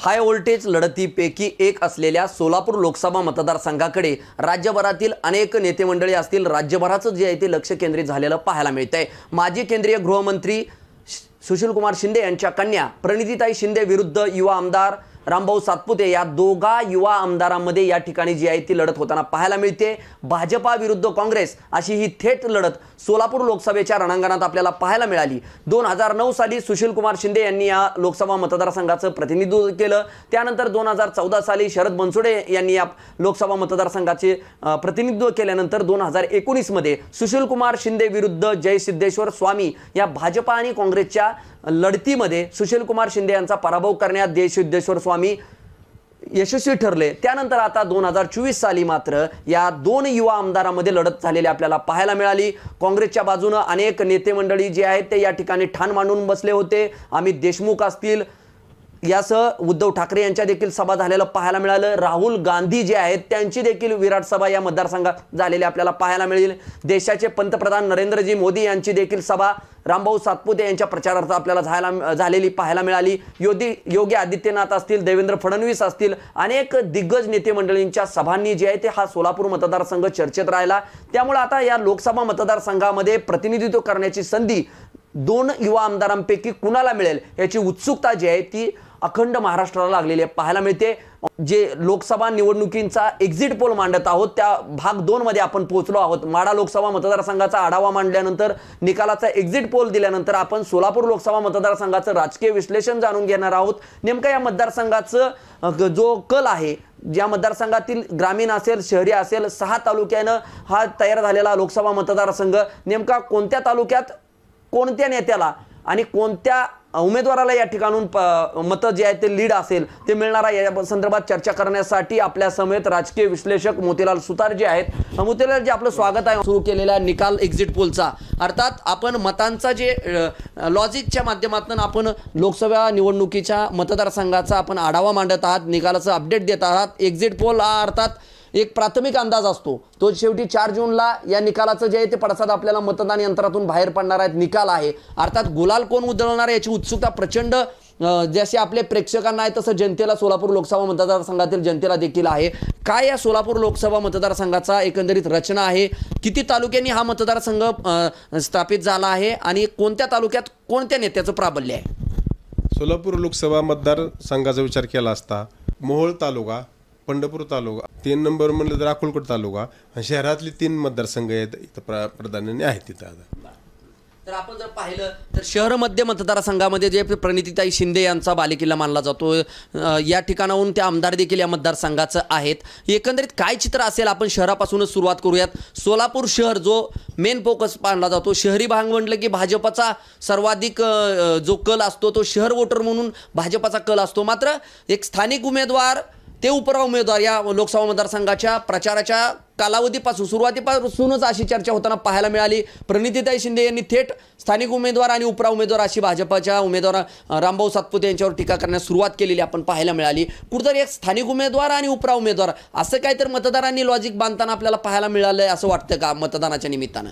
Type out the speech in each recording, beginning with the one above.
High voltage लढतीपैकी एक असलेल्या सोलापूर लोकसभा मतदारसंघाकडे राज्यभरातील अनेक नेते मंडळी असतील राज्यभराचं जे आहे ते लक्ष केंद्रित झालेलं पाहायला मिळत आहे माजी केंद्रीय गृहमंत्री सुशीलकुमार शिंदे यांच्या कन्या प्रणितीताई शिंदे विरुद्ध युवा आमदार रामभाऊ सातपुते या दोघा युवा आमदारांमध्ये या ठिकाणी जी आहे ती लढत होताना पाहायला मिळते. भाजपा विरुद्ध काँग्रेस अशी ही थेट लढत सोलापूर लोकसभेच्या रणांगणात आपल्याला पाहायला मिळाली. दोन हजार नऊ साली सुशीलकुमार शिंदे यांनी या लोकसभा मतदारसंघाचं प्रतिनिधित्व केलं. त्यानंतर दोन हजार चौदा साली शरद बनसोडे यांनी या लोकसभा मतदारसंघाचे प्रतिनिधित्व केल्यानंतर दोन हजार एकोणीसमध्ये सुशीलकुमार शिंदे विरुद्ध जय सिद्धेश्वर स्वामी या भाजपा आणि काँग्रेसच्या लढतीमध्ये सुशीलकुमार शिंदे यांचा पराभव करण्यात जय सिद्धेश्वर स्वामी यशस्वी ठरले. त्यानंतर आता दोन हजार चोवीस साली मात्र या दोन युवा आमदारामध्ये लढत झालेली आपल्याला पाहायला मिळाली. काँग्रेसच्या बाजूनं अनेक नेते मंडळी जे आहेत ते या ठिकाणी ठाण मांडून बसले होते. अमित देशमुख असतील यासह उद्धव ठाकरे यांच्या देखील सभा झालेलं पाहायला मिळालं. राहुल गांधी जे आहेत त्यांची देखील विराट सभा या मतदारसंघात झालेली आपल्याला पाहायला मिळेल. देशाचे पंतप्रधान नरेंद्रजी मोदी यांची देखील सभा रामभाऊ सातपुते यांच्या प्रचारार्थ आपल्याला झायला झालेली पाहायला मिळाली. योगी योगी आदित्यनाथ असतील देवेंद्र फडणवीस असतील अनेक दिग्गज नेते मंडळींच्या सभांनी जे आहे ते हा सोलापूर मतदारसंघ चर्चेत राहिला. त्यामुळे आता या लोकसभा मतदारसंघामध्ये प्रतिनिधित्व करण्याची संधी दोन युवा आमदारांपैकी कुणाला मिळेल याची उत्सुकता जी आहे ती अखंड महाराष्ट्राला लागलेली आहे. पाहायला मिळते जे लोकसभा निवडणुकींचा एक्झिट पोल मांडत आहोत त्या भाग दोनमध्ये आपण पोहोचलो आहोत. माडा लोकसभा मतदारसंघाचा आढावा मांडल्यानंतर निकालाचा एक्झिट पोल दिल्यानंतर आपण सोलापूर लोकसभा मतदारसंघाचं राजकीय विश्लेषण जाणून घेणार आहोत. नेमकं या मतदारसंघाचं जो कल आहे ज्या मतदारसंघातील ग्रामीण असेल शहरी असेल सहा तालुक्यानं हा तयार झालेला लोकसभा मतदारसंघ नेमका कोणत्या तालुक्यात कोणत्या नेत्याला आणि कोणत्या उमेदवाराला या ठिकाणून प- मतं जे आहेत ते लीड असेल ते मिळणार आहे. या संदर्भात चर्चा करण्यासाठी आपल्या समेत राजकीय विश्लेषक मोतीलाल सुतार जे आहेत मोतीलाल जे आपलं स्वागत आहे. सुरू केलेल्या निकाल एक्झिट पोलचा अर्थात आपण मतांचा जे लॉजिकच्या माध्यमातून आपण लोकसभा निवडणुकीच्या मतदारसंघाचा आपण आढावा मांडत आहात निकालाचं अपडेट देत आहात. एक्झिट पोल हा अर्थात एक प्राथमिक अंदाज असतो. तो शेवटी चार जूनला या निकालाचं जे आहे ते पडसाद आपल्याला मतदान यंत्रातून बाहेर पडणार आहेत. निकाल आहे. अर्थात गुलाल कोण उधळणार याची उत्सुकता प्रचंड जसे आपले प्रेक्षकांना आहे तसं जनतेला सोलापूर लोकसभा मतदारसंघातील जनतेला देखील आहे. काय या सोलापूर लोकसभा मतदारसंघाचा एकंदरीत रचना आहे? किती तालुक्यांनी हा मतदारसंघ स्थापित झाला आहे? आणि कोणत्या तालुक्यात कोणत्या नेत्याचं प्राबल्य आहे? सोलापूर लोकसभा मतदारसंघाचा विचार केला असता मोहोळ तालुका पंढरपूर तालुका तीन नंबर म्हणलं तर अकोलकोट तालुका आणि शहरातले तीन मतदारसंघ आहेत इथं प्रा प्राधान्याने आहेत तिथं आता. तर आपण जर पाहिलं तर शहर मध्य मतदारसंघामध्ये जे प्रणितीताई शिंदे यांचा बालेकिल्ला मानला जातो या ठिकाणाहून त्या आमदार देखील या मतदारसंघाचं आहेत. एकंदरीत काय चित्र असेल आपण शहरापासूनच सुरुवात करूयात. सोलापूर शहर जो मेन फोकस मानला जातो शहरी भाग म्हटलं की भाजपाचा सर्वाधिक जो कल असतो तो शहर वोटर म्हणून भाजपाचा कल असतो. मात्र एक स्थानिक उमेदवार ते उपरा उमेदवार या लोकसभा मतदारसंघाच्या प्रचाराच्या कालावधीपासून सुरुवातीपासूनच अशी चर्चा होताना पाहायला मिळाली. प्रणितीताई शिंदे यांनी थेट स्थानिक उमेदवार आणि उपरा उमेदवार अशी भाजपाच्या उमेदवार रामभाऊ सातपुते यांच्यावर टीका करण्यास सुरुवात केलेली आपण पाहायला मिळाली. कुठंतरी एक स्थानिक उमेदवार आणि उपरा उमेदवार असं काहीतरी मतदारांनी लॉजिक बांधताना आपल्याला पाहायला मिळालं आहे असं वाटतं का मतदानाच्या निमित्तानं?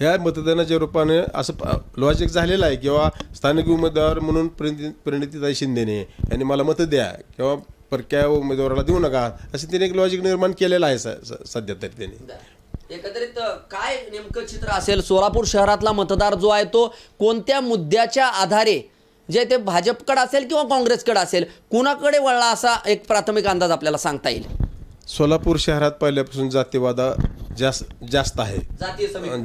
ह्या मतदानाच्या रूपाने असं लॉजिक झालेलं आहे. किंवा स्थानिक उमेदवार म्हणून प्रणिती प्रणितीताई शिंदेने यांनी मला मतं द्या. किंवा परक्या उमेदवाराला देऊ नका. असं तिने एक लॉजिक निर्माण केलेलं आहे सध्या तरी त्यांनी एकंदरीत काय नेमकं चित्र असेल? सोलापूर शहरातला मतदार जो आहे तो कोणत्या मुद्द्याच्या आधारे जे ते भाजपकडे असेल किंवा काँग्रेसकडे असेल कुणाकडे वळला असा एक प्राथमिक अंदाज आपल्याला सांगता येईल? सोलापूर शहरात पहिल्यापासून जातीवाद जास्त जास्त आहे.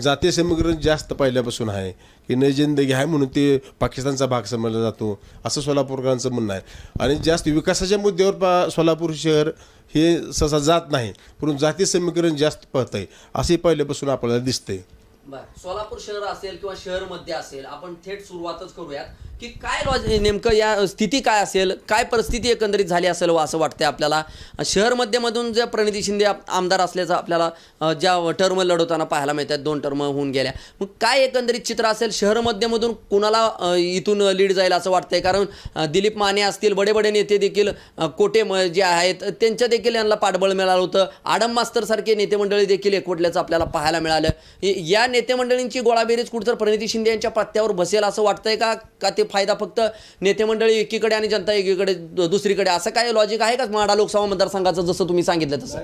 जातीय समीकरण. जास्त पहिल्यापासून आहे. की नई जिंदगी आहे म्हणून ते पाकिस्तानचा भाग समजला जातो. असं सोलापूरकरांचं म्हणणं आहे. आणि जास्त विकासाच्या मुद्द्यावर पा सोलापूर शहर हे सहसा जात नाही. परंतु जातीय समीकरण जास्त पळतंय. असे पहिल्यापासून आपल्याला दिसतंय. बरं. सोलापूर शहर असेल किंवा शहरमध्ये असेल आपण थेट सुरुवातच करूयात. की काय लॉज- नेमकं या स्थिती काय असेल? काय परिस्थिती एकंदरीत झाली असेल व असं वाटतंय आपल्याला? शहर मध्यमधून ज्या प्रणिती शिंदे आमदार असल्याचं आपल्याला ज्या टर्म लढवताना पाहायला मिळतात दोन टर्म होऊन गेल्या. मग काय एकंदरीत चित्र असेल? शहर मध्यमधून कुणाला इथून लीड जाईल असं वाटतंय? कारण दिलीप माने असतील बडे बडे नेते देखील कोटे म- जे आहेत त्यांच्या देखील यांना पाठबळ मिळालं होतं. आडम मास्तरसारखे नेतेमंडळी नेते मंडळी देखील एकवटल्याचं आपल्याला पाहायला मिळालं. या नेते मंडळींची गोळाबेरीज कुठतर प्रणिती शिंदे यांच्या पत्त्यावर बसेल असं वाटतंय का? का ते फायदा फक्त नेते मंडळी एकीकडे आणि जनता एकीकडे दुसरीकडे. असं काय लॉजिक आहे का माडा लोकसभा मतदारसंघाचं जसं तुम्ही सांगितलं तसं?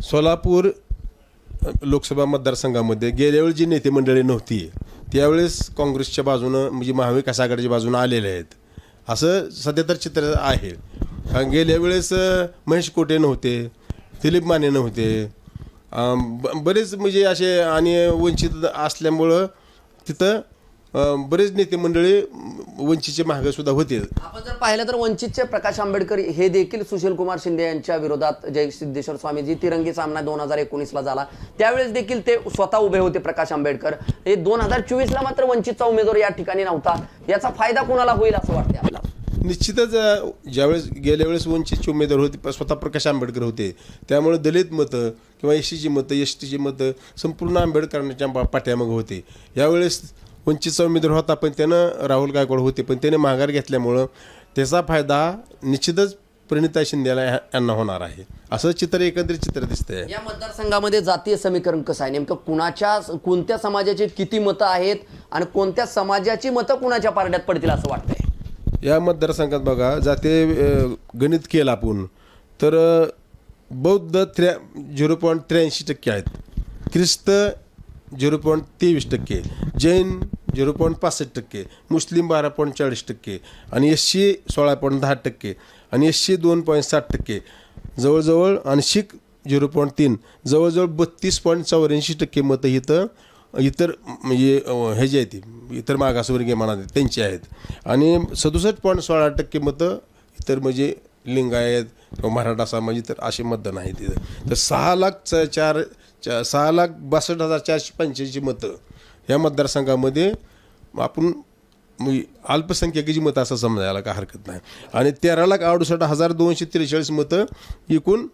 सोलापूर लोकसभा मतदारसंघामध्ये गेल्यावेळी जी नेते मंडळी नव्हती त्यावेळेस काँग्रेसच्या बाजूनं म्हणजे महाविकास आघाडीच्या बाजूनं आलेले आहेत. असं सध्या तर चित्र आहे. कारण गेल्या वेळेस महेश कोटे नव्हते दिलीप माने नव्हते. ब- बरेच म्हणजे असे आणि वंचित असल्यामुळं तिथं बरेच नेते मंडळी वंचितचे मागं सुद्धा होते. आपण जर पाहिलं तर वंचितचे प्रकाश आंबेडकर हे देखील सुशील कुमार शिंदे यांच्या विरोधात जय सिद्धेश्वर स्वामीजी तिरंगी सामना दोन हजार एकोणीसला झाला. त्यावेळेस देखील ते स्वतः उभे होते प्रकाश आंबेडकर. हे दोन हजार चोवीसला मात्र वंचितचा उमेदवार या ठिकाणी नव्हता. याचा फायदा कोणाला होईल असं वाटतं आपल्याला? निश्चितच ज्यावेळेस गेल्या वेळेस वंचितचे उमेदवार होते स्वतः प्रकाश आंबेडकर होते. त्यामुळे दलित मतं किंवा एस सीची मतं एस टीची मतं संपूर्ण आंबेडकरांच्या पाठ्यामागं होते. यावेळेस वंचितचा उमेदवार होता पण त्यानं राहुल गायकवाड होते पण त्याने माघार घेतल्यामुळं त्याचा फायदा निश्चितच प्रणिता शिंदेला यांना होणार आहे. असं चित्र एकंदरीत चित्र दिसतंय. या मतदारसंघामध्ये जातीय समीकरण कसं आहे? नेमकं कुणाच्या कोणत्या समाजाची किती मतं आहेत आणि कोणत्या समाजाची मतं कुणाच्या पारड्यात पडतील असं वाटतंय? या मतदारसंघात बघा जाते अ, गणित केलं आपण तर बौद्ध त्र्या झिरो पॉईंट त्र्याऐंशी टक्के आहेत. ख्रिस्त झिरो पॉईंट तेवीस टक्के जैन झिरो पॉईंट पासष्ट टक्के मुस्लिम बारा पॉईंट चाळीस टक्के आणि एस सी सोळा पॉईंट दहा टक्के आणि एस सी दोन पॉईंट साठ टक्के जवळजवळ आणि शीख झिरो पॉईंट तीन जवळजवळ बत्तीस पॉईंट चौऱ्याऐंशी टक्के मतं इथं इतर म्हणजे हे जे आहेत इतर मागासवर्गीय म्हणा त्यांचे आहेत. आणि सदुसष्ट पॉईंट सोळा टक्के मतं इतर म्हणजे लिंगायत किंवा मराठा समाज तर असे मतदान आहेत तिथं तर सहा लाख च चार चा सहा लाख बासष्ट हजार चारशे पंच्याऐंशी मतं. या मतदारसंघामध्ये आपण म्हणजे अल्पसंख्याकाची मतं असं समजायला काय हरकत नाही. आणि तेरा लाख अडुसष्ट हजार दोनशे त्रेचाळीस मतं एकूण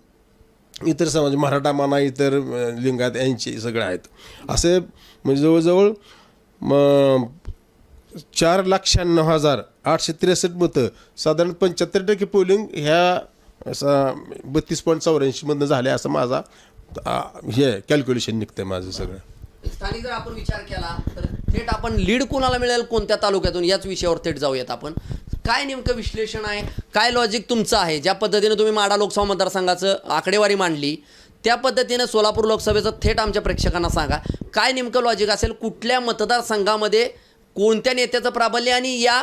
इतर समाज मराठा माना इतर लिंगात यांचे सगळे आहेत. असे म्हणजे जवळजवळ म, चार लाख शहाण्णव हजार आठशे त्रेसष्ट मतं साधारण पंच्याहत्तर टक्के पोलिंग ह्या बत्तीस पॉईंट चौऱ्याऐंशीमधनं झाले असं माझा हे कॅल्क्युलेशन निघतंय माझं सगळं. स्थानिक जर आपण विचार केला तर थेट आपण लीड कोणाला मिळेल कोणत्या तालुक्यातून? याच विषयावर थेट जाऊयात आपण. काय नेमकं विश्लेषण आहे? काय लॉजिक तुमचं आहे? ज्या पद्धतीने तुम्ही माडा लोकसभा मतदारसंघाचं आकडेवारी मांडली त्या पद्धतीनं सोलापूर लोकसभेचं थेट आमच्या प्रेक्षकांना सांगा. काय नेमकं लॉजिक असेल? कुठल्या मतदारसंघामध्ये कोणत्या नेत्याचं प्राबल्य आणि या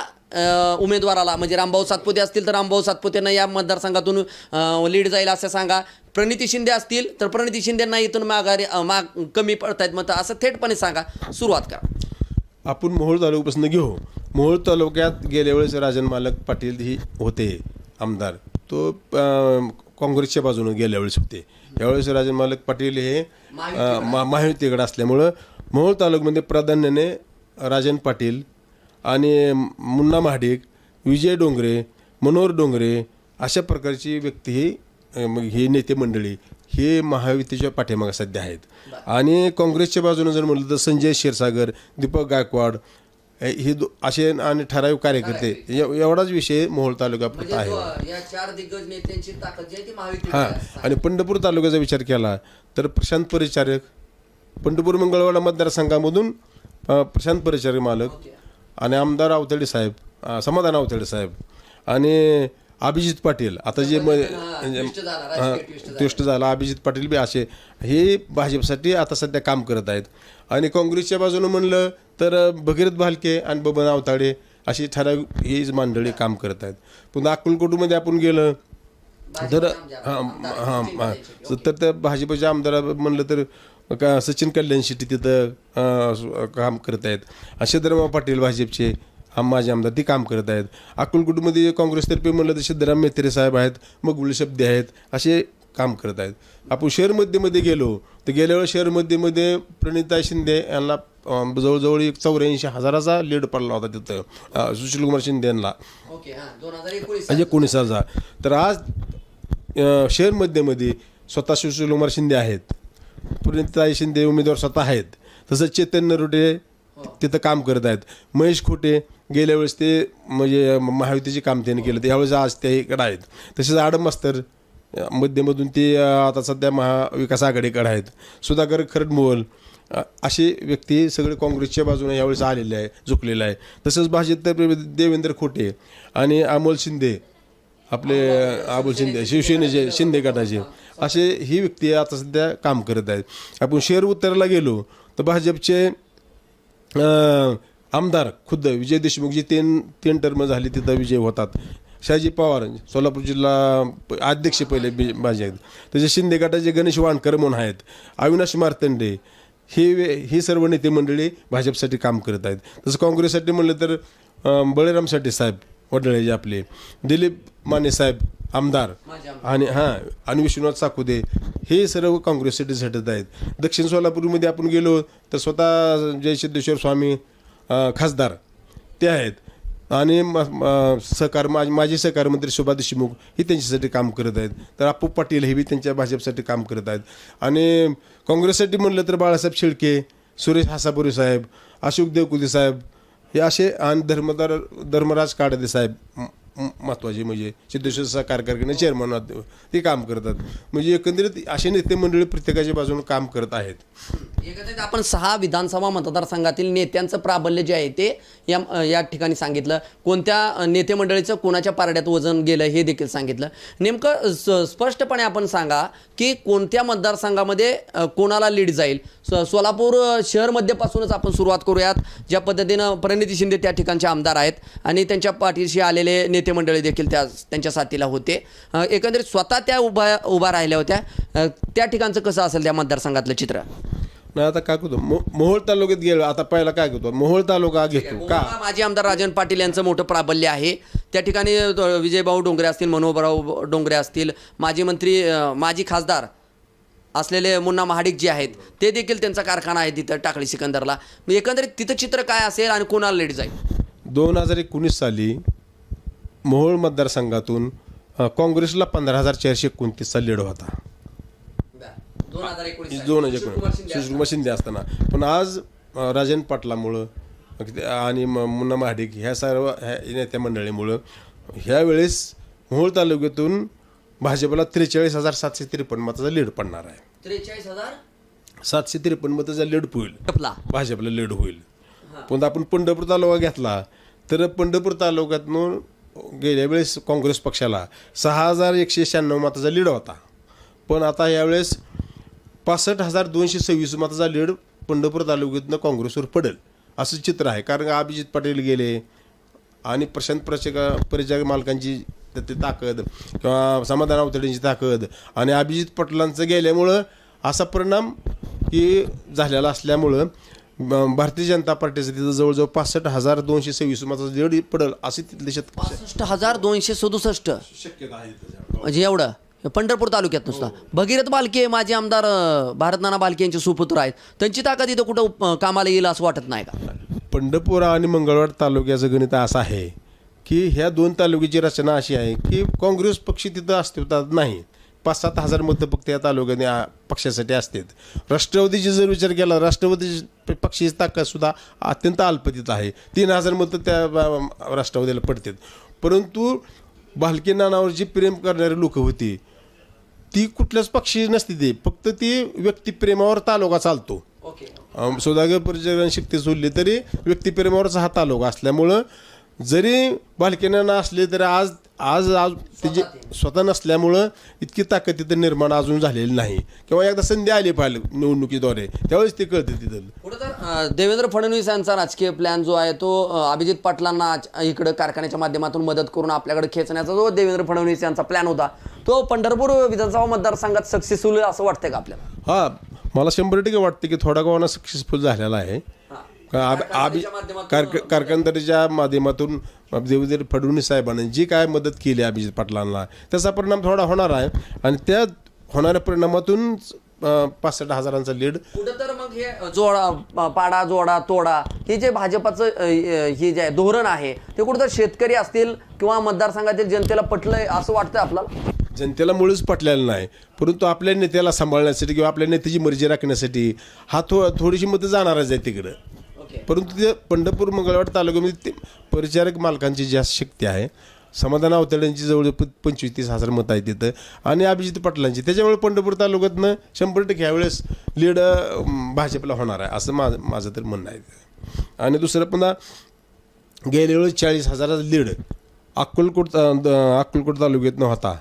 उमेदवाराला म्हणजे रामभाऊ सातपुते असतील तर रामभाऊ सातपुतेनं या मतदारसंघातून लीड जाईल असं सांगा. प्रणिती शिंदे असतील तर प्रणिती शिंदेंना इथून माघारी माग कमी पडतायत मतं असं थेटपणे सांगा. सुरुवात करा. आपण मोहोळ तालुक्यापासून घेऊ. मोहोळ तालुक्यात गेल्या वेळेस राजन मालक पाटील ही होते आमदार. तो काँग्रेसच्या बाजूने गेल्या वेळेस होते. यावेळेस राजन मालक पाटील हे अं, मा- महायुतीकडे असल्यामुळं मोहोळ तालुक्यामध्ये प्राधान्याने राजन पाटील आणि मुन्ना महाडिक विजय डोंगरे मनोहर डोंगरे अशा प्रकारची व्यक्ती ही ही नेते मंडळी हे महायुतीच्या पाठीमागे सध्या आहेत. आणि काँग्रेसच्या बाजूने जर म्हटलं तर संजय क्षीरसागर दीपक गायकवाड हे दो- असे आणि ठराविक कार्यकर्ते एव- एवढाच विषय मोहोळ तालुक्यापुरता आहे. म्हणजे आहे हां आणि पंढरपूर तालुक्याचा विचार केला तर प्रशांत परिचारक पंढरपूर मंगळवाडा मतदारसंघामधून प्रशांत परिचारक मालक आणि आमदार आवतडे साहेब समाधान आवतडे साहेब आणि अभिजित पाटील. आता जे म- twist झाला, अभिजित पाटील बी असे. हे भाजपसाठी आता सध्या काम करत आहेत. आणि काँग्रेसच्या बाजूनं म्हणलं तर भगीरथ भालके आणि बबन आवताडे अशी ठराविक ही मंडळी काम करत आहेत. पुन्हा अक्कलकोटमध्ये आपण गेलं तर हां हां हां. तर त्या भाजपच्या आमदार म्हणलं तर का सचिन कल्याण शेट्टी तिथं काम करत आहेत. सिद्धरामा पाटील भाजपचे हा माझे आमदार ती काम करत आहेत. अक्कलकोटमध्ये काँग्रेसतर्फे म्हणलं तर सिद्धराम मेत्रे साहेब आहेत मगुल शब्दे आहेत असे काम करत आहेत. आपण शहर मध्येमध्ये गेलो तर गेल्या वेळेस शहर मध्येमध्ये प्रणिता शिंदे यांना जवळजवळ एक चौऱ्याऐंशी हजाराचा लीड पडला होता तिथं अं, सुशीलकुमार शिंदे यांना. म्हणजे एकोणीस हजार. तर आज अं, शहर मध्यमध्ये स्वतः सुशीलकुमार शिंदे आहेत. प्रणिताई शिंदे उमेदवार स्वतः आहेत. तसंच चेतन नरोटे तिथं काम करत आहेत. महेश खोटे गेल्या वेळेस ते म्हणजे महायुतीचे काम त्याने केलं. यावेळेस आज ते इकडं आहेत. तसेच आडम मास्तर मध्यमधून ते आता सध्या महाविकास आघाडीकडे आहेत. सुधाकर खरडमोल असे व्यक्ती सगळे काँग्रेसच्या बाजूने यावेळेस आलेले आहे झुकलेले आहे. तसंच भाजप देवेंद्र खोटे आणि अमोल शिंदे आपले अमोल शिंदे शिवसेनेचे शिंदे गटाचे. असे ही व्यक्ती आता सध्या काम करत आहेत. आपण शेर उत्तराला गेलो तर भाजपचे आमदार खुद्द विजय देशमुख जी तीन तीन टर्म झाली तिथं विजय होतात. शहाजी पवार सोलापूर जिल्हा प- अध्यक्ष पहिले बी- आहेत. त्याचे शिंदे गटाचे गणेश वाणकर म्हणून आहेत. अविनाश मार्तंडे हे वे- ही सर्व नेते मंडळी भाजपसाठी काम करत आहेत. तसं काँग्रेससाठी म्हणलं तर बळीरामसाठी साहेब वडळे जे आपले दिलीप माने साहेब आमदार. आणि हां आणि विश्वनाथ साकुदे हे सर्व काँग्रेससाठी झटत आहेत. दक्षिण सोलापूरमध्ये आपण गेलो तर स्वतः जयसिद्धेश्वर स्वामी खासदार ते आहेत. आणि म- म- सहकार माजी माजी सहकार मंत्री सुभाष देशमुख ही त्यांच्यासाठी काम करत आहेत. तर अप्पू पाटील हे बी त्यांच्या भाजपसाठी काम करत आहेत. आणि काँग्रेससाठी म्हणलं तर बाळासाहेब शेळके सुरेश हासापुरे साहेब अशोक देवकुले साहेब हे असे आणि धर्मदार धर्मराज काडदे साहेब महत्त्वाचे म्हणजे सिद्धेश्वर सहकार चेअरमन ते काम करतात. म्हणजे एकंदरीत असे नेते मंडळी प्रत्येकाच्या बाजूने काम करत आहेत. एकंदरीत आपण सहा विधानसभा मतदारसंघातील नेत्यांचं प्राबल्य जे आहे ते या या ठिकाणी सांगितलं. कोणत्या नेते मंडळीचं कोणाच्या पारड्यात वजन गेलं हे देखील सांगितलं. नेमकं स्पष्टपणे आपण सांगा की कोणत्या मतदारसंघामध्ये कोणाला लीड जाईल? सोलापूर शहरमध्येपासूनच आपण सुरुवात करूयात. ज्या पद्धतीनं प्रणिती शिंदे त्या ठिकाणचे आमदार आहेत आणि त्यांच्या पाठीशी आलेले नेते मंडळी देखील त्या त्यांच्या साथीला होते. एकंदरीत स्वतः त्या उभा उभा राहिल्या होत्या. त्या ठिकाणचं कसं असेल त्या मतदारसंघातलं चित्र? नाही आता काय करतो? मोहोळ तालुक्यात गेलो आता पहिला काय करतो? मोहोळ तालुका घेतो का? माजी आमदार राजन पाटील यांचं मोठं प्राबल्य आहे. त्या ठिकाणी विजयभाऊ डोंगरे असतील मनोहरराव डोंगरे असतील माजी मंत्री माजी खासदार असलेले मुन्ना महाडिक जे आहेत ते देखील त्यांचा कारखाना आहे तिथं टाकळी सिकंदरला. एकंदरीत तिथं चित्र काय असेल आणि कोणाला लेट जाईल दोन हजार एकोणीस साली मोहोळ मतदारसंघातून काँग्रेसला पंधरा हजार चारशे एकोणतीसचा लीड होता. दोन हजार एकोणीस दोन हजार एकोणीस. सुषमा शिंदे असताना. पण आज राजन पाटलामुळं आणि म- मुन्ना महाडिक ह्या सर्व ह्या नेत्या मंडळीमुळं ह्या वेळेस मोहोळ तालुक्यातून भाजपला त्रेचाळीस हजार सातशे त्रेपन्न मताचा लीड पडणार आहे. त्रेचाळीस हजार? सातशे त्रेपन्न मताचा लीड होईल. भाजपला लीड होईल. पण आपण पंढरपूर तालुका घेतला तर पंढरपूर तालुक्यातून गेल्या वेळेस काँग्रेस पक्षाला सहा हजार एकशे शहाण्णव मताचा लीड होता. पण आता यावेळेस पासष्ट हजार दोनशे सव्वीस मताचा लीड पंढरपूर तालुक्यातनं काँग्रेसवर पडेल असं चित्र आहे. कारण का अभिजित पटेल गेले आणि प्रशांत परिचारक परिचारक मालकांची त्यातली ताकद किंवा समाधान अवतडेंची ताकद आणि अभिजित पटलांचं गेल्यामुळं असा परिणाम की झालेला असल्यामुळं भारतीय जनता पार्टीचं तिथं जवळजवळ पासष्ट हजार दोनशे सव्वीस मताचं लीड पडेल असे तिथले शेत पासष्ट हजार दोनशे सदुसष्ट. शक्यता आहे म्हणजे एवढं. पंढरपूर तालुक्यात नुसता. भगीरथ बालके माजी आमदार भारतनाना बालके यांचे सुपुत्र आहेत. त्यांची ताकद इथं कुठं कामाला येईल असं वाटत नाही का? पंढरपूर आणि मंगळवार तालुक्याचं गणित असं आहे की ह्या दोन तालुक्याची रचना अशी आहे की काँग्रेस पक्ष तिथं अस्तित्वात नाही. पाच सात हजार मतं फक्त या तालुक्याने पक्षासाठी असतात. राष्ट्रवादीची जर विचार केला राष्ट्रवादी पक्षाची ताकद सुद्धा अत्यंत अल्पतीत आहे. तीन हजार मतं त्या राष्ट्रवादीला पडतात. परंतु भालके नानावर जी प्रेम करणारी लोक होती ती कुठल्याच पक्षी नसते ती. फक्त ती व्यक्तिप्रेमावर तालुका चालतो. सौदागर परिचालन शक्ती सोडली तरी व्यक्तिप्रेमावरचा हा तालुका असल्यामुळं जरी बालकेना असले तरी आज आज आज त्याची स्वतः नसल्यामुळं इतकी ताकद तिथं निर्माण अजून झालेली नाही. किंवा एकदा संधी आली पाहिजे निवडणुकीद्वारे त्यावेळेस ते कळते तिथं. देवेंद्र फडणवीस यांचा राजकीय प्लॅन जो आहे तो अभिजित पाटलांना इकडं कारखान्याच्या माध्यमातून मदत करून आपल्याकडे खेचण्याचा जो देवेंद्र फडणवीस यांचा प्लॅन होता तो पंढरपूर विधानसभा मतदारसंघात सक्सेसफुल असं वाटतंय का आपल्याला? हा मला शंभर टक्के वाटते की थोडा गावाना सक्सेसफुल झालेला आहे. का आब- आबी कारखानदारीच्या माध्यमातून- देवेंद्र फडणवीस साहेबांनी जी काय मदत केली अभिजित पाटलांना त्याचा परिणाम थोडा होणार आहे. आणि त्या होणाऱ्या परिणामातून पासष्ट हजारांचा लीड तर मग हे जोडा पाडा जोडा तोडा हे जे भाजपाचं हे जे आहे धोरण आहे ते कुठं शेतकरी असतील किंवा मतदारसंघातील जनतेला पटलंय असं वाटतंय आपल्याला? जनतेला मुळीच पटलेलं नाही. परंतु आपल्या नेत्याला सांभाळण्यासाठी किंवा आपल्या नेत्याची मर्जी राखण्यासाठी हा थो थोडीशी मतं जाणारच आहे तिकडं. परंतु ते पंढरपूर मंगळवार तालुक्यामध्ये ते परिचारक मालकांची जास्त शक्ती आहे समाधान अवतड्यांची जवळ पंचवीस तीस हजार मतं आहेत तिथं. आणि अभिजित पाटलांची. त्याच्यामुळे पंढरपूर तालुक्यातनं शंभर टक्के ह्यावेळेस लीड भाजपला होणार आहे असं माझं माझं तर म्हणणं आहे. आणि दुसरं पुन्हा गेल्या वेळेस चाळीस हजाराचा लीड अक्कलकोट अक्कलकोट तालुक्यातनं होता.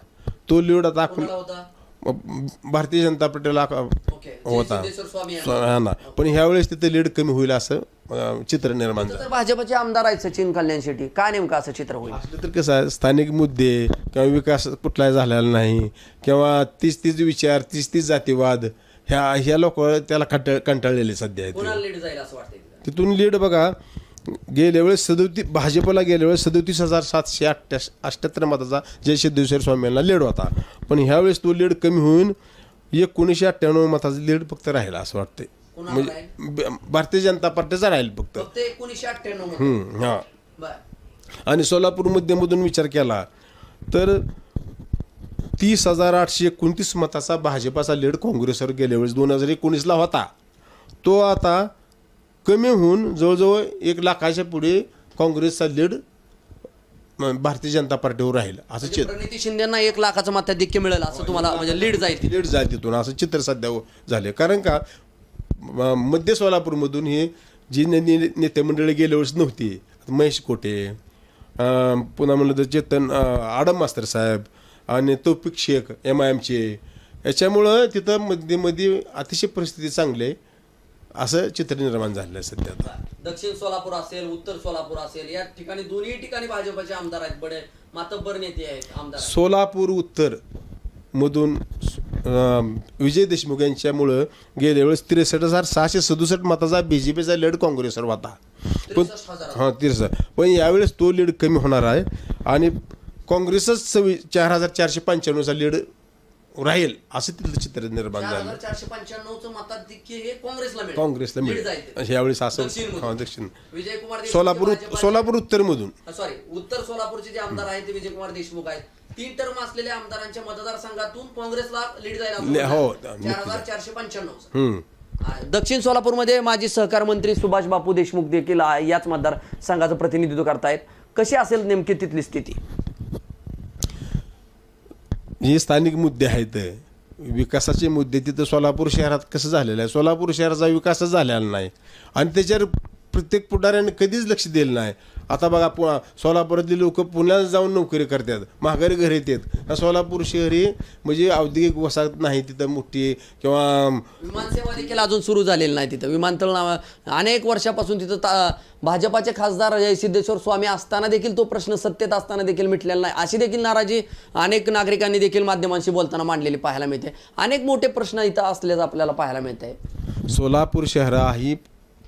तो लीड आता अक्कल भारतीय जनता ओके. होता. हा ना. पण ह्यावेळेस तिथे लीड कमी होईल असं चित्र निर्माण झालं. भाजपचे आमदार आहेत सचिन कल्याण शेट्टी. काय नेमकं असं चित्र होईल? तर कसं आहे स्थानिक मुद्दे किंवा विकास कुठलाही झालेला नाही किंवा तीच तीच विचार तीच तीच जातीवाद ह्या ह्या लोक त्याला कंटाळ कंटाळलेले सध्या आहेत? तिथून लीड बघा गेल्या वेळेस सदोतीस भाजपला गेल्या वेळेस सदोतीस हजार सातशे अठ्ठ्यास अठ्ठ्याहत्तर मताचा जय सिद्धेश्वर स्वामींना लीड होता. पण ह्यावेळेस तो लीड कमी होऊन एकोणीसशे अठ्ठ्याण्णव मताचा लीड फक्त राहिला असं वाटतंय. म्हणजे भारतीय जनता पार्टीचा राहील फक्त. एकोणीसशे अठ्ठ्याण्णव हा. आणि सोलापूर मध्यमधून विचार केला तर तीस हजार आठशे एकोणतीस मताचा भाजपाचा लीड काँग्रेसवर गेल्या वेळेस दोन हजार एकोणीसला होता. तो आता कमी होऊन जवळजवळ एक लाखाच्या पुढे काँग्रेसचा लीड म, भारतीय जनता पार्टीवर राहील असं म्हणजे चित्र प्रणिती शिंदेना एक लाखाचं मताधिक्य मिळेल असं तुम्हाला म्हणजे लीड जाईल. लीड जाईल तिथून असं चित्र सध्या झाले कारण का म- मध्य सोलापूरमधून हे जी नेते मंडळी गेल्या वर्षी नव्हती महेश कोटे पुन्हा म्हणलं तर चेतन आडम मास्तर साहेब आणि तौफिक शेख एम आय एमचे याच्यामुळं तिथं मध्ये मध्ये अतिशय परिस्थिती चांगली आहे असं चित्र निर्माण झालेलं आहे सध्या आता दक्षिण सोलापूर असेल उत्तर सोलापूर असेल या ठिकाणी दोन्ही ठिकाणी भाजपचे आमदार आहेत बडे मातब्बर नेते आहेत आमदार. सोलापूर उत्तर मधून विजय देशमुख यांच्यामुळं गेल्या वेळेस त्रेसष्ट हजार सहाशे सदुसष्ट मताचा बी जे पीचा लीड काँग्रेसवर होता पण 63,000. हां त्रेसष्ट पण यावेळेस तो लीड कमी होणार आहे आणि काँग्रेसच सव्वी चार हजार चारशे पंच्याण्णवचा लीड राहील असं तिथलं चित्र निर्माण झालं. चारशे पंच्याण्णवचं मताधिक्य हे काँग्रेसला मिळेल. काँग्रेसला. यावेळेस असं. हां दक्षिण. विजय कुमार देशमुख सोलापूर सोलापूर उत्तरमधून. सॉरी उत्तर सोलापूरचे जे आमदार आहेत ते विजयकुमार देशमुख आहेत. तीन टर्म असलेल्या आमदारांच्या मतदारसंघातून काँग्रेसला लीड जाईल असं ले- हो, म्हणतात. चार हजार चारशे पंच्याण्णव. दक्षिण सोलापूरमध्ये माजी सहकार मंत्री सुभाष बापू देशमुख देखील याच मतदारसंघाचं प्रतिनिधित्व करतायत. कशी असेल नेमकी तिथली स्थिती? हे स्थानिक मुद्दे आहेत. विकासाचे मुद्दे तिथं सोलापूर शहरात कसं झालेलं आहे? सोलापूर शहराचा विकासच झालेला नाही. आणि त्याच्यावर प्रत्येक पुढाऱ्याने कधीच लक्ष दिलं नाही. आता बघा पु सोलापुरातली लोक पुण्याला जाऊन नोकरी करतात माघारी घरी येतात. सोलापूर शहर हे म्हणजे औद्योगिक वसाहत नाही तिथं मोठी किंवा विमानसेवा देखील अजून सुरू झालेली नाही तिथं. विमानतळ नाव अनेक वर्षापासून तिथं ता- भाजपाचे खासदार जयसिद्धेश्वर स्वामी असताना देखील तो प्रश्न सत्तेत असताना देखील मिटलेला नाही. अशी देखील नाराजी अनेक नागरिकांनी देखील माध्यमांशी बोलताना मांडलेली पाहायला मिळते. अनेक मोठे प्रश्न इथं असल्याचं आपल्याला पाहायला मिळत आहे सोलापूर शहर ही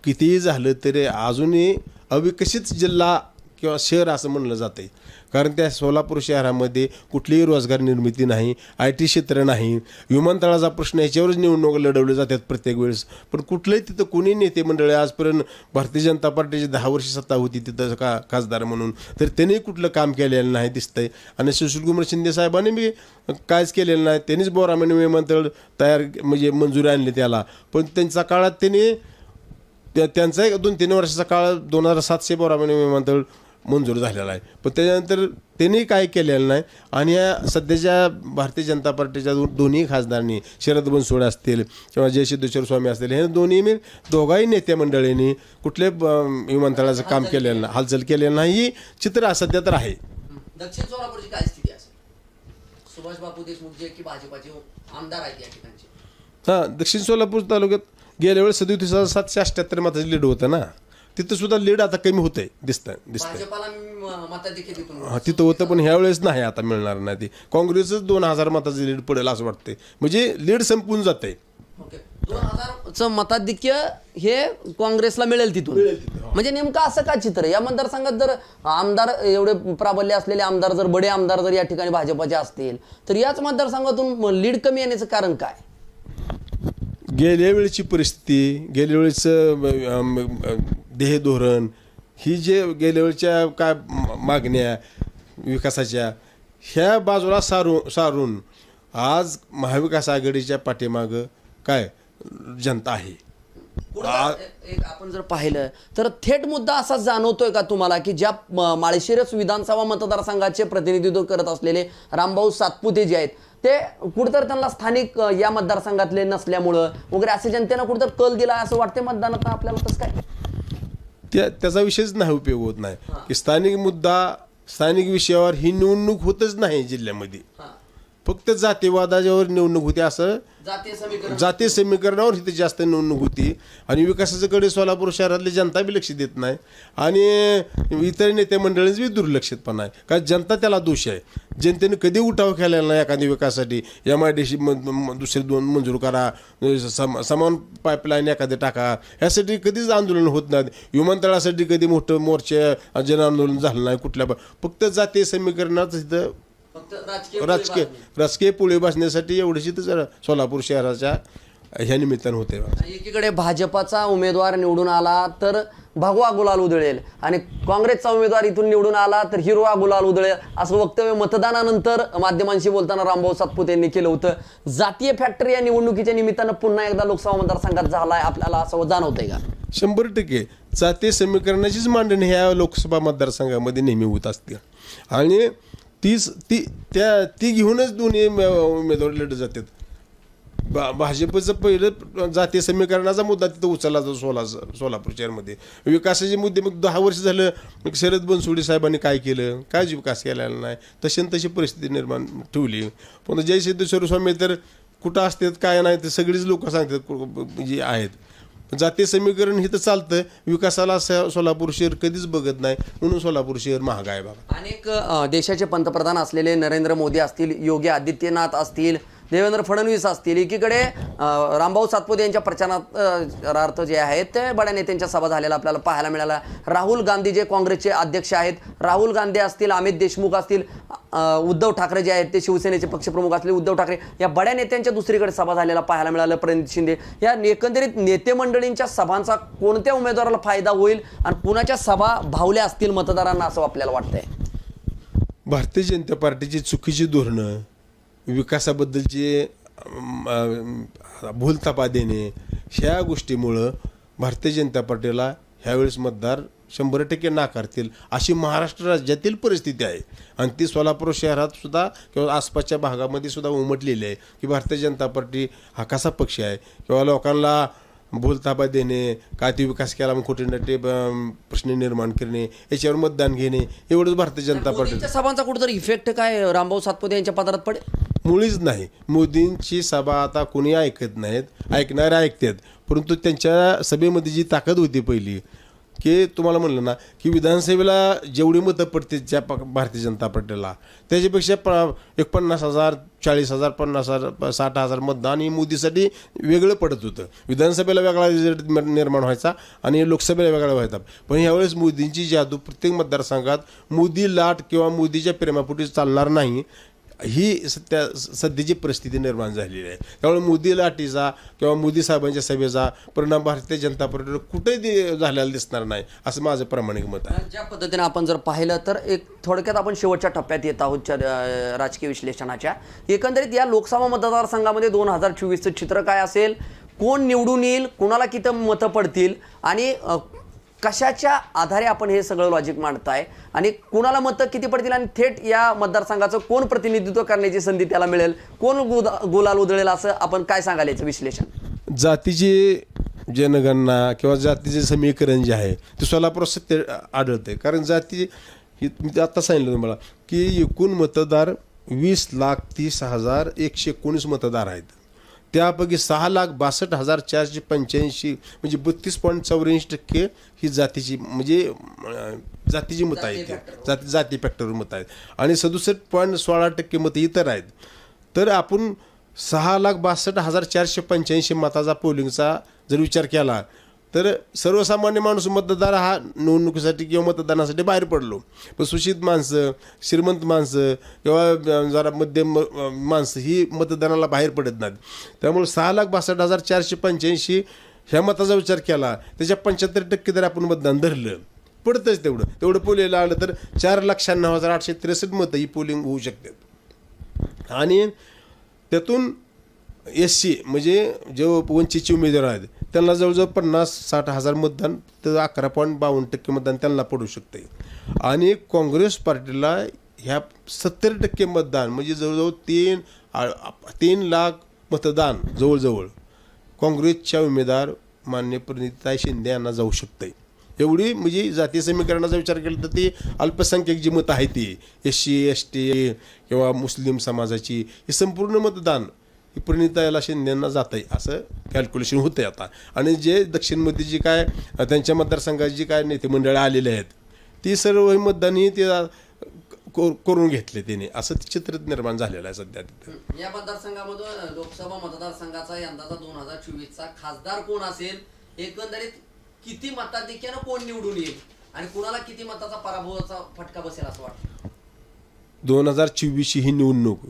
कितीही झालं तरी अजूनही अविकसित जिल्हा किंवा शहर असं म्हणलं जाते कारण त्या सोलापूर शहरामध्ये कुठलीही रोजगार निर्मिती नाही आय टी क्षेत्र नाही. विमानतळाचा प्रश्न याच्यावरच निवडणूक लढवले जातात प्रत्येक वेळेस. पण कुठलंही तिथं कोणी नेते मंडळ आजपर्यंत भारतीय जनता पार्टीची दहा वर्ष सत्ता होती तिथं का खासदार म्हणून. तर त्यांनी कुठलं काम केलेलं नाही दिसतंय. आणि सुशीलकुमार शिंदे साहेबांनी बी कायच केलेलं नाही. त्यांनीच बोरामेन विमानतळ तयार म्हणजे मंजुरी आणली त्याला. पण त्यांच्या काळात त्यांनी त्या त्यांचा एक दोन तीन वर्षाचा काळ दोन हजार सातशे बोरामेने विमानतळ मंजूर झालेला आहे. पण त्याच्यानंतर त्यांनी काय केलेलं नाही आणि या सध्याच्या भारतीय जनता पार्टीच्या दो- दोन्ही खासदारांनी शरद बनसोडे असतील किंवा जयसिद्धेश्वर स्वामी असतील हे दोन्ही मी दोघाही नेते मंडळींनी कुठले विमानतळाचं काम केलेलं नाही. हालचाल केलेलं नाही. ही चित्र सध्या तर आहे. दक्षिण सोलापूरची काय स्थिती असेल? सुभाष बापू देशमुख जे की भाजपाचे आमदार आहेत या ठिकाणचे? हां दक्षिण सोलापूर तालुक्यात गेल्या वेळेस सदोतीस हजार सातशे अठ्ठ्याहत्तर मताचं लीड होतं ना. तिथं सुद्धा लीड आता कमी होतंय दिसतंय दिसतंय. हा, तिथं होतं पण ह्यावेळेस नाही आता मिळणार नाही ते. काँग्रेसच दोन हजार मताचं लीड पडेल असं वाटतंय. म्हणजे लीड संपून जाते ओके. दोन हजारचं मताधिक्य हे काँग्रेसला मिळेल तिथून. म्हणजे नेमकं असं का चित्र? या मतदारसंघात जर आमदार एवढे प्राबल्य असलेले आमदार जर बडे आमदार जर या ठिकाणी भाजपाचे असतील तर याच मतदारसंघातून लीड कमी येण्याचं कारण काय? गेल्या वेळची परिस्थिती गेल्या वेळेचं देह धोरण ही जे गेल्या वेळच्या काय मागण्या विकासाच्या ह्या बाजूला सारू सारून आज महाविकास आघाडीच्या पाठीमागं काय जनता आहे? एक आपण जर पाहिलं तर थेट मुद्दा असा जाणवतोय का तुम्हाला की ज्या माळशिरस विधानसभा मतदारसंघाचे प्रतिनिधित्व करत असलेले रामभाऊ सातपुते जे आहेत ते कुठतर त्यांना स्थानिक या मतदारसंघातले नसल्यामुळं वगैरे असे जनतेनं कुठतर कल दिला असं वाटते मतदानात आपल्याला तसं काय? त्या त्याचा विषयच नाही उपयोग होत नाही. की स्थानिक मुद्दा स्थानिक विषयावर ही निवडणूक होतच नाही जिल्ह्यामध्ये. फक्त जातीवादाच्यावर निवडणूक होती असं? जातीय समीकरणावर इथे जास्त निवडणूक होती. आणि विकासाच्याकडे सोलापूर शहरातली जनता बी लक्ष देत नाही. आणि इतर नेते मंडळींच बी दुर्लक्षितपणा आहे. कारण जनता त्याला दोष आहे. जनतेने कधी उठाव केलेला नाही एखाद्या विकासासाठी. एम आय डी सी दुसरे दोन मंजूर करा. सम समान पाईपलाईन एखादे टाका. ह्यासाठी कधीच आंदोलन होत नाहीत विमानतळासाठी कधी मोठं मोर्चे जन आंदोलन झालं नाही कुठल्या फक्त जातीय समीकरणात इथं राजकीय राजकीय पोळी बसण्यासाठी एवढीशी तर सोलापूर शहराच्या ह्या निमित्तानं होते एकीकडे भाजपाचा उमेदवार निवडून आला तर भगवा गुलाल उधळेल. आणि काँग्रेसचा उमेदवार इथून निवडून आला तर हिरवा गुलाल उधळेल. असं वक्तव्य मतदानानंतर माध्यमांशी बोलताना रामभाऊ सातपुते यांनी केलं होतं. जातीय फॅक्टरी या निवडणुकीच्या निमित्तानं पुन्हा एकदा लोकसभा मतदारसंघात झालाय आपल्याला असं जाणवतंय का? शंभर टक्के. जातीय समीकरणाचीच मांडणी ह्या लोकसभा मतदारसंघामध्ये नेहमी होत असते. आणि तीच ती त्या ती घेऊनच दोन्ही उमेदवार लढत जातात. भा भाजपचं पहिलं जातीय समीकरणाचा मुद्दा तिथं उचलला जातो सोला सोलापूर शहरमध्ये. विकासाचे मुद्दे मग दहा वर्ष झालं मग शरद बनसोडे साहेबांनी काय केलं? काय विकास केलेला नाही? तशी न तशी परिस्थिती निर्माण ठेवली. पण जय सिद्धेश्वर स्वामी तर कुठं असतात काय नाही ते सगळीच लोक सांगतात कु- म्हणजे आहेत. जाती समीकरण हे तर चालतं विकासाला सोलापूर शहर कधीच बघत नाही. म्हणून सोलापूर शहर महाग आहे बाबा. अनेक देशाचे पंतप्रधान असलेले नरेंद्र मोदी असतील योगी आदित्यनाथ असतील देवेंद्र फडणवीस असतील. एकीकडे रामभाऊ सातपुते यांच्या प्रचारार्थ जे आहेत ते बड्या नेत्यांच्या सभा झालेला आपल्याला पाहायला मिळाला राहुल गांधी जे काँग्रेसचे अध्यक्ष आहेत राहुल गांधी असतील अमित देशमुख असतील उद्धव ठाकरे जे आहेत ते शिवसेनेचे पक्षप्रमुख असले उद्धव ठाकरे या बड्या नेत्यांच्या दुसरीकडे सभा झालेला पाहायला मिळालं प्रणित शिंदे या एकंदरीत नेते मंडळींच्या सभांचा कोणत्या उमेदवाराला फायदा होईल आणि कुणाच्या सभा भावल्या असतील मतदारांना असं आपल्याला वाटतंय? भारतीय जनता पार्टीची चुकीची धोरणं विकासाबद्दलची भूलतापा देणे ह्या गोष्टीमुळं भारतीय जनता पार्टीला ह्यावेळेस मतदार शंभर टक्के नाकारतील अशी महाराष्ट्र राज्यातील परिस्थिती आहे. आणि ती सोलापूर शहरात सुद्धा किंवा आसपासच्या भागामध्ये सुद्धा उमटलेली आहे की भारतीय जनता पार्टी हा कसा पक्ष आहे? किंवा लोकांना भूलथापा देणे काय ते विकास केला मग कुठे नटे प्रश्न निर्माण करणे याच्यावर मतदान घेणे एवढंच भारतीय जनता पार्टी सभांचा कुठेतरी इफेक्ट काय रामभाऊ सातपुते यांच्या पदरात पडेल? मुळीच नाही. मोदींची सभा आता कोणी ऐकत नाहीत ऐकणारे ऐकतात. परंतु त्यांच्या सभेमध्ये जी ताकद होती पहिली की तुम्हाला म्हणलं ना की विधानसभेला जेवढी मतं पडते ज्या प भारतीय जनता पार्टीला त्याच्यापेक्षा प एक पन्नास हजार चाळीस हजार पन्नास हजार साठ हजार मतदान हे मोदीसाठी वेगळं पडत होतं. विधानसभेला वेगळा रिझल्ट निर्माण व्हायचा आणि लोकसभेला वेगळा व्हायचा. पण यावेळेस मोदींची जादू प्रत्येक मतदारसंघात मोदी लाट किंवा मोदीच्या प्रेमापोटी चालणार नाही ही सध्या सध्याची परिस्थिती निर्माण झालेली आहे त्यामुळे मोदी लाटीचा किंवा मोदी साहेबांच्या सभेचा परिणाम भारतीय जनता पार्टीवर कुठेही झालेला दिसणार नाही असं माझं प्रामाणिक मत आहे. ज्या पद्धतीने आपण जर पाहिलं तर एक थोडक्यात आपण शेवटच्या टप्प्यात येत आहोत च्या- राजकीय विश्लेषणाच्या. एकंदरीत या लोकसभा मतदारसंघामध्ये दोन हजार चोवीसचं चित्र काय असेल? कोण निवडून येईल? कोणाला किती मतं पडतील? आणि कशाच्या आधारे आपण हे सगळं लॉजिक मांडताय? आणि कोणाला मतं किती पडतील? आणि थेट या मतदारसंघाचं कोण प्रतिनिधित्व करण्याची संधी त्याला मिळेल? कोण गुदा- गुलाल उधळेल असं आपण काय सांगाल याचं विश्लेषण? जातीची जनगणना किंवा जातीचे समीकरण जे आहे ते सोलापूर सत्य आढळते कारण जाती ही मी आत्ता सांगितलं तुम्हाला की एकूण मतदार वीस लाख तीस हजार एकशे एकोणीस मतदार आहेत. त्यापैकी सहा लाख बासष्ट हजार चारशे पंच्याऐंशी म्हणजे बत्तीस पॉईंट चौऱ्याऐंशी टक्के ही जातीची म्हणजे जातीची मतं आहेत. जाती जाती फॅक्टरवर मतं आहेत. आणि सदुसष्ट पॉईंट सोळा टक्के मतं इतर आहेत. तर आपण सहा लाख बासष्ट हजार चारशे पंच्याऐंशी मताचा पोलिंगचा जर विचार केला तर सर्वसामान्य माणूस मतदार हा निवडणुकीसाठी किंवा मतदानासाठी बाहेर पडलो. पण सुशित माणसं श्रीमंत माणसं किंवा जरा मध्यम माणसं ही मतदानाला बाहेर पडत नाहीत. त्यामुळे सहा लाख बासष्ट हजार चारशे पंच्याऐंशी ह्या मताचा विचार केला त्याच्या पंच्याहत्तर टक्के जर आपण मतदान धरलं. पडतंच तेवढं. तेवढं पोलिंग आलं तर चार लाख शहाण्णव हजार आठशे त्रेसष्ट मतं ही पोलिंग होऊ शकतात. आणि त्यातून एस सी म्हणजे जे वंचितचे उमेदवार आहेत त्यांना जवळजवळ पन्नास साठ हजार मतदान तर अकरा पॉईंट बावन्न टक्के मतदान त्यांना पडू शकते आणि काँग्रेस पार्टीला ह्या सत्तर टक्के मतदान म्हणजे जवळजवळ तीन तीन लाख मतदान जवळजवळ काँग्रेसच्या उमेदवार मान्य प्रणिताई शिंदे यांना जाऊ शकते एवढी म्हणजे जातीय समीकरणाचा विचार केला तर ती अल्पसंख्याक जी मतं आहेत ती एस सी एस टी किंवा मुस्लिम समाजाची हे संपूर्ण मतदान ही प्रणिताईला शिंदेंना जात आहे असं कॅल्क्युलेशन होतंय आता. आणि जे दक्षिणमध्ये जी काय त्यांच्या मतदारसंघात जी काय नेते मंडळी आलेले आहेत ती सर्व मतदान ही ते करून घेतले त्याने असं चित्र निर्माण झालेलं आहे सध्या तिथं. या मतदारसंघामधून लोकसभा मतदारसंघाचा यंदाचा दोन हजार चोवीसचा खासदार कोण असेल एकंदरीत किती मताधिक्यानं कोण निवडून येईल? आणि कुणाला किती मताचा पराभवाचा फटका बसेल असं वाटतं? दोन हजार चोवीसची ही निवडणूक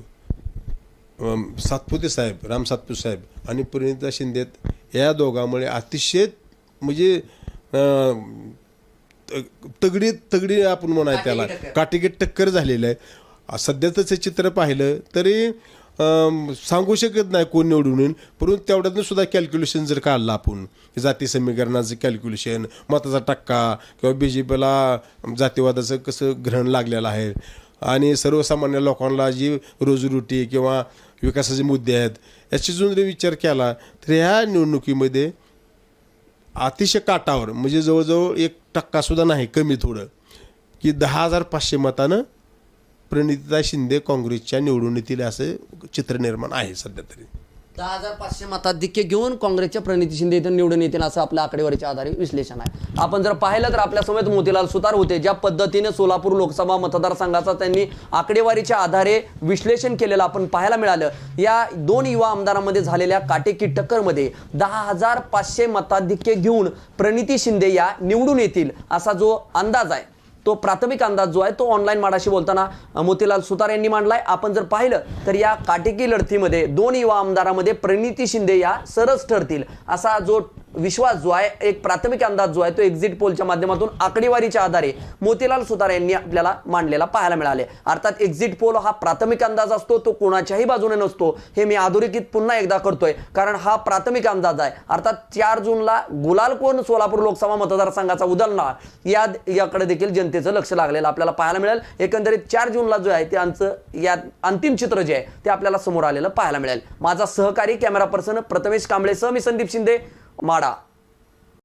सातपुते साहेब राम सातपुते साहेब आणि प्रणिता शिंदे या दोघांमुळे अतिशय म्हणजे तगडी तगडी आपण म्हणाय त्याला काटेकी टक्कर. झालेलं आहे सध्या त्याचं चित्र पाहिलं तरी सांगू शकत नाही कोण निवडून येईल परंतु तेवढ्यातून सुद्धा कॅल्क्युलेशन जर काढलं आपण जाती समीकरणाचं कॅल्क्युलेशन मताचा टक्का किंवा बी जे पीला जातीवादाचं कसं ग्रहण लागलेलं आहे आणि सर्वसामान्य लोकांना जी रोजीरोटी किंवा विकासाचे मुद्दे आहेत. याची जर विचार केला तर ह्या निवडणुकीमध्ये अतिशय काटावर म्हणजे जवळजवळ एक टक्कासुद्धा नाही कमी थोडं की दहा हजार पाचशे मतानं प्रणिता शिंदे काँग्रेसच्या निवडून येतील असं चित्र निर्माण आहे सध्या तरी. दहा हजार पाचशे मताधिक्य घेऊन काँग्रेसच्या प्रणिती शिंदे इथं निवडून येतील असं आपल्या आकडेवारीच्या आधारे विश्लेषण आहे. आपण जर पाहिलं तर आपल्यासमोर मोतीलाल सुतार होते ज्या पद्धतीने सोलापूर लोकसभा मतदारसंघाचा त्यांनी आकडेवारीच्या आधारे विश्लेषण केलेलं आपण पाहायला मिळालं. या दोन युवा आमदारांमध्ये झालेल्या काटेकी टक्करमध्ये दहा हजार पाचशे मताधिक्य घेऊन प्रणिती शिंदे या निवडून येतील असा जो अंदाज आहे. तो प्राथमिक अंदाज जो आहे तो ऑनलाईन माडाशी बोलताना मोतीलाल सुतार यांनी मांडलाय. आपण जर पाहिलं तर या काटेकी लढतीमध्ये दोन युवा आमदारामध्ये प्रणिती शिंदे या सरस ठरतील. असा जो विश्वास जो आहे एक प्राथमिक अंदाज जो आहे तो एक्झिट पोलच्या माध्यमातून आकडेवारीच्या आधारे मोतीलाल सुतार यांनी आपल्याला मांडलेला पाहायला मिळाले. अर्थात एक्झिट पोल हा प्राथमिक अंदाज असतो तो कोणाच्याही बाजूने नसतो. हे मी अधोरेखित पुन्हा एकदा करतोय कारण हा प्राथमिक अंदाज आहे. अर्थात चार जूनला गुलाल कोण सोलापूर लोकसभा मतदारसंघाचा उदलणार या याकडे देखील जनतेचं लक्ष लागलेलं आपल्याला पाहायला मिळेल. एकंदरीत चार जूनला जो आहे त्यांचं या अंतिम चित्र जे आहे ते आपल्याला समोर आलेलं पाहायला मिळेल. माझा सहकारी कॅमेरा पर्सन प्रथमेश कांबळे सह मी संदीप शिंदे. माडा